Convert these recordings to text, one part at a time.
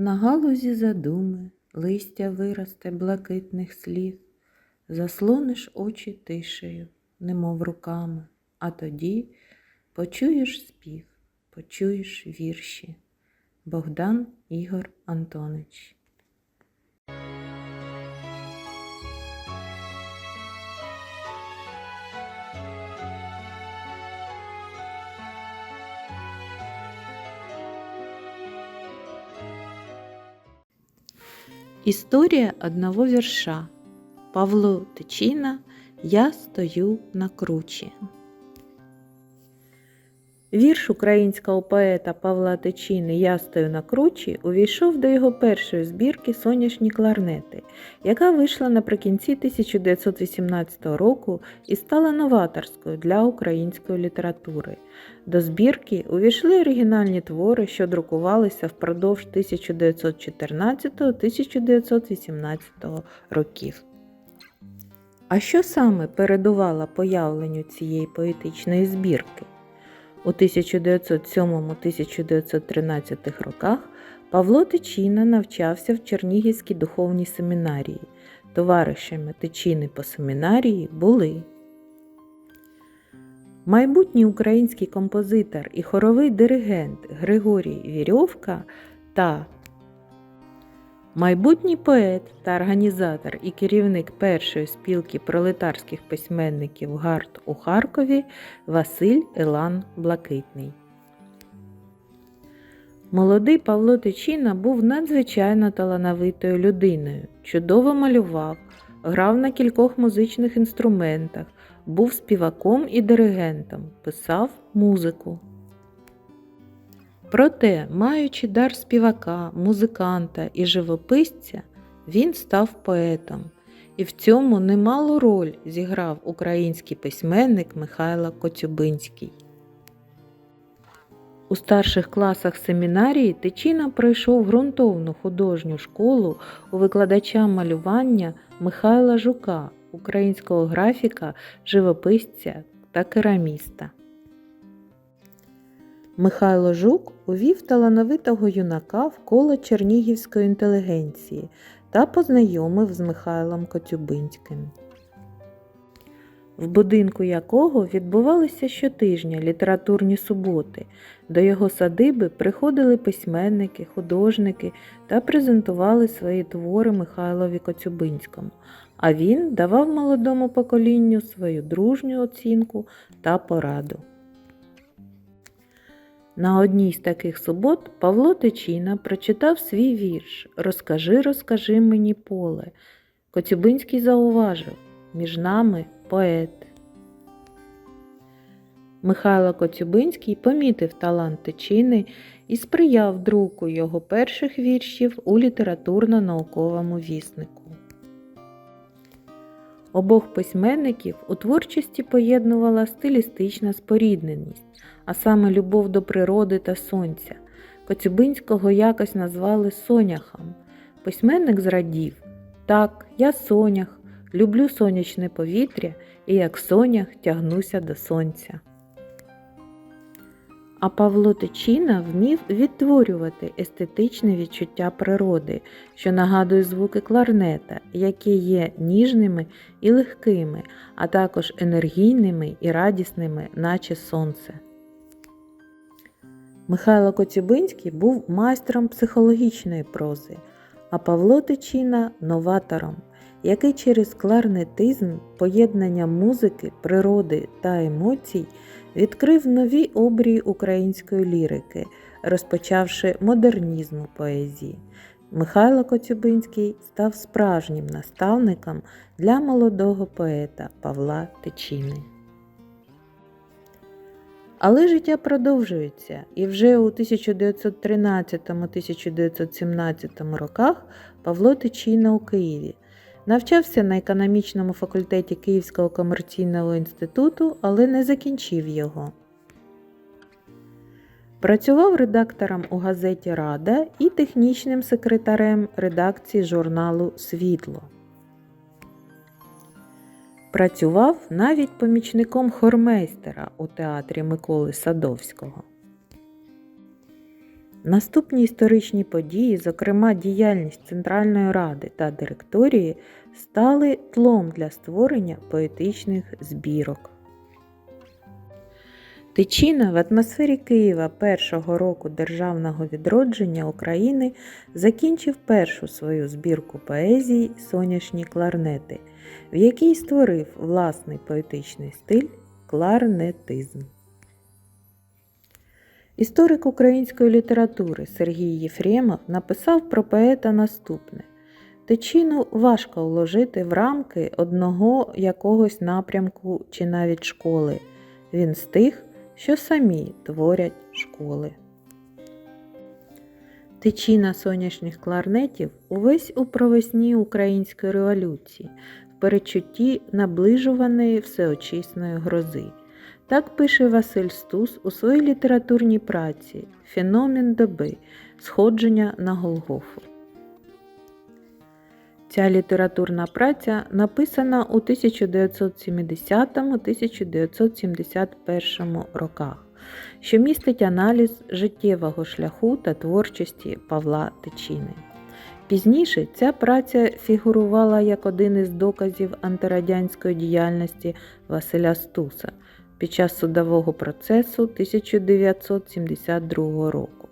На галузі задуми, листя виросте блакитних слів, заслониш очі тишею, немов руками, а тоді почуєш спів, почуєш вірші. Богдан Ігор Антонич История одного верша. Павло Тичина «Я стою на кручі». Вірш українського поета Павла Тичини Я стою на кручі увійшов до його першої збірки Соняшні кларнети, яка вийшла наприкінці 1918 року і стала новаторською для української літератури. До збірки увійшли оригінальні твори, що друкувалися впродовж 1914-1918 років. А що саме передувало появленню цієї поетичної збірки? У 1907-1913 роках Павло Тичина навчався в Чернігівській духовній семінарії. Товаришами Тичини по семінарії були майбутній український композитор і хоровий диригент Григорій Вірьовка та майбутній поет та організатор і керівник першої спілки пролетарських письменників ГАРД у Харкові Василь Елан Блакитний. Молодий Павло Тичина був надзвичайно талановитою людиною, чудово малював, грав на кількох музичних інструментах, був співаком і диригентом, писав музику. Проте, маючи дар співака, музиканта і живописця, він став поетом, і в цьому немалу роль зіграв український письменник Михайло Коцюбинський. У старших класах семінарії Тичина пройшов ґрунтовну художню школу у викладача малювання Михайла Жука, українського графіка, живописця та кераміста. Михайло Жук увів талановитого юнака в коло чернігівської інтелігенції та познайомив з Михайлом Коцюбинським, в будинку якого відбувалися щотижня літературні суботи. До його садиби приходили письменники, художники та презентували свої твори Михайлові Коцюбинському, а він давав молодому поколінню свою дружню оцінку та пораду. На одній з таких субот Павло Тичина прочитав свій вірш Розкажи, розкажи мені поле. Коцюбинський зауважив між нами поет. Михайло Коцюбинський помітив талант Тичини і сприяв друку його перших віршів у літературно-науковому віснику. Обох письменників у творчості поєднувала стилістична спорідненість, а саме любов до природи та сонця. Коцюбинського якось назвали соняхом. Письменник зрадів Так, я сонях, люблю сонячне повітря і як сонях тягнуся до сонця. А Павло Тичина вмів відтворювати естетичне відчуття природи, що нагадує звуки кларнета, які є ніжними і легкими, а також енергійними і радісними, наче сонце. Михайло Коцюбинський був майстром психологічної прози, а Павло Тичина новатором, який через кларнетизм, поєднання музики, природи та емоцій відкрив нові обрії української лірики, розпочавши модернізм у поезії. Михайло Коцюбинський став справжнім наставником для молодого поета Павла Тичини. Але життя продовжується, і вже у 1913-1917 роках Павло Тичина у Києві. Навчався на економічному факультеті Київського комерційного інституту, але не закінчив його. Працював редактором у газеті Рада і технічним секретарем редакції журналу Світло. Працював навіть помічником хормейстера у театрі Миколи Садовського. Наступні історичні події, зокрема діяльність Центральної ради та директорії, стали тлом для створення поетичних збірок. Тичина в атмосфері Києва першого року державного відродження України закінчив першу свою збірку поезії Соняшні кларнети, в якій створив власний поетичний стиль кларнетизм. Історик української літератури Сергій Єфремов написав про поета наступне. Тичину важко вложити в рамки одного якогось напрямку чи навіть школи. Він з тих, що самі творять школи. Тичина сонячних кларнетів увесь у провесні української революції, в перечутті наближуваної всеочисної грози. Так пише Василь Стус у своїй літературній праці Феномен доби Сходження на Голгофу. Ця літературна праця написана у 1970-1971 роках, що містить аналіз життєвого шляху та творчості Павла Тичини. Пізніше ця праця фігурувала як один із доказів антирадянської діяльності Василя Стуса під час судового процесу 1972 року.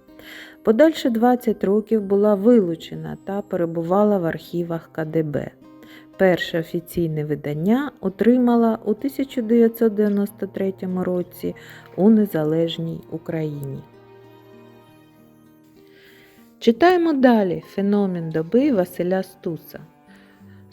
Подальші 20 років була вилучена та перебувала в архівах КДБ. Перше офіційне видання отримала у 1993 році у Незалежній Україні. Читаємо далі феномен доби Василя Стуса.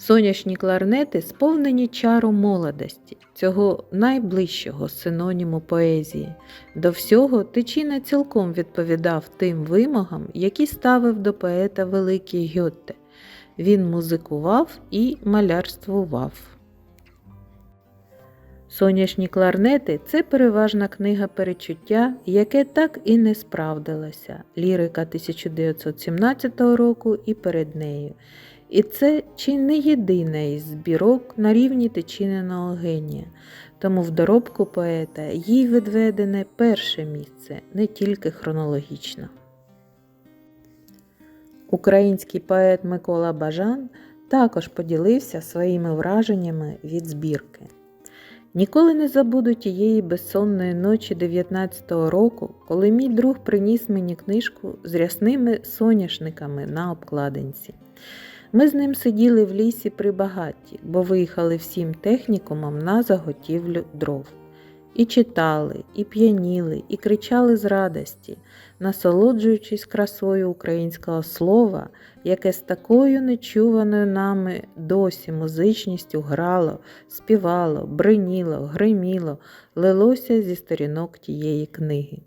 Сонячні кларнети сповнені чару молодості, цього найближчого синоніму поезії. До всього Тичина цілком відповідав тим вимогам, які ставив до поета Великий Гьотте. Він музикував і малярствував. Сонячні кларнети це переважна книга перечуття, яке так і не справдилося. Лірика 1917 року і перед нею. І це чи не єдина із збірок на рівні тичиненого генія, тому в доробку поета їй відведене перше місце, не тільки хронологічно. Український поет Микола Бажан також поділився своїми враженнями від збірки. Ніколи не забуду тієї безсонної ночі 19-го року, коли мій друг приніс мені книжку з рясними соняшниками на обкладинці. Ми з ним сиділи в лісі при багатті, бо виїхали всім технікумом на заготівлю дров. І читали, і п'яніли, і кричали з радості, насолоджуючись красою українського слова, яке з такою нечуваною нами досі музичністю грало, співало, бриніло, гриміло, лилося зі сторінок тієї книги.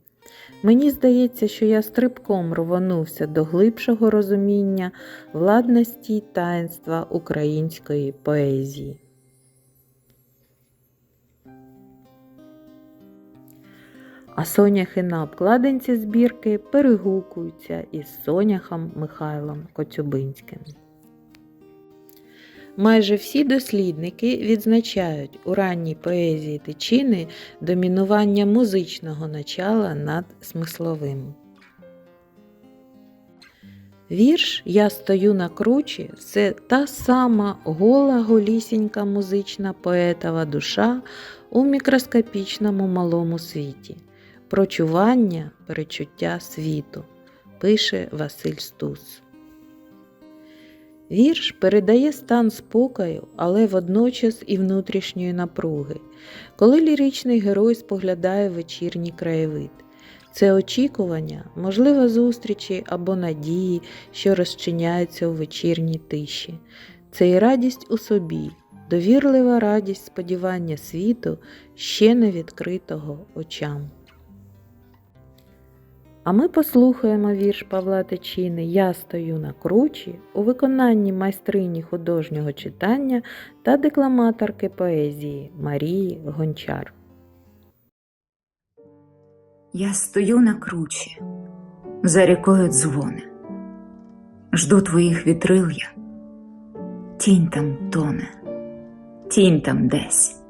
Мені здається, що я стрибком рвонувся до глибшого розуміння владності й таїнства української поезії. А соняхи на обкладинці збірки перегукуються із соняхом Михайлом Коцюбинським. Майже всі дослідники відзначають у ранній поезії Тичини домінування музичного начала над смисловим. Вірш Я стою на кручі це та сама гола голісінька музична поетова душа у мікроскопічному малому світі, прочування перечуття світу, пише Василь Стус. Вірш передає стан спокою, але водночас і внутрішньої напруги, коли ліричний герой споглядає вечірній краєвид. Це очікування, можливо, зустрічі або надії, що розчиняються у вечірній тиші. Це і радість у собі, довірлива радість сподівання світу, ще не відкритого очам. А ми послухаємо вірш Павла Тичини Я стою на кручі у виконанні майстрині художнього читання та декламаторки поезії Марії Гончар. Я стою на кручі, за рікою дзвони, жду твоїх вітрил я, тінь там тоне, тінь там десь,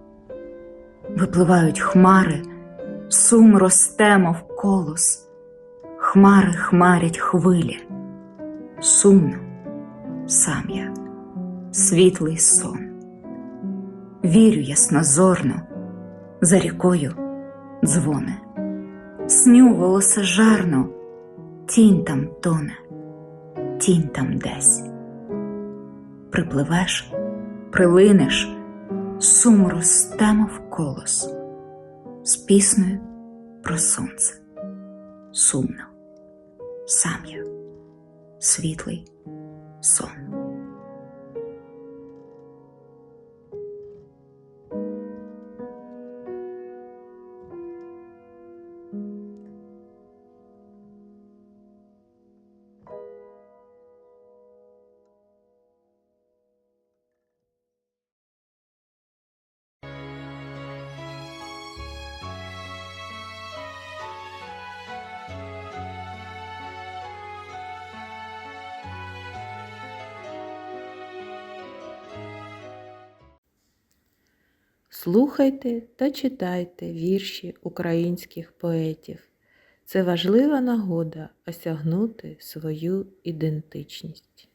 випливають хмари, сум росте, мов колос, хмари хмарять хвилі, сумно, сам я, світлий сон. Вірю яснозорно, за рікою дзвоне, сню волосожарно, тінь там тоне, тінь там десь. Припливеш, прилинеш, сум в колос з піснею про сонце. Сумно, сам я, світлий сон. Слухайте та читайте вірші українських поетів. Це важлива нагода осягнути свою ідентичність.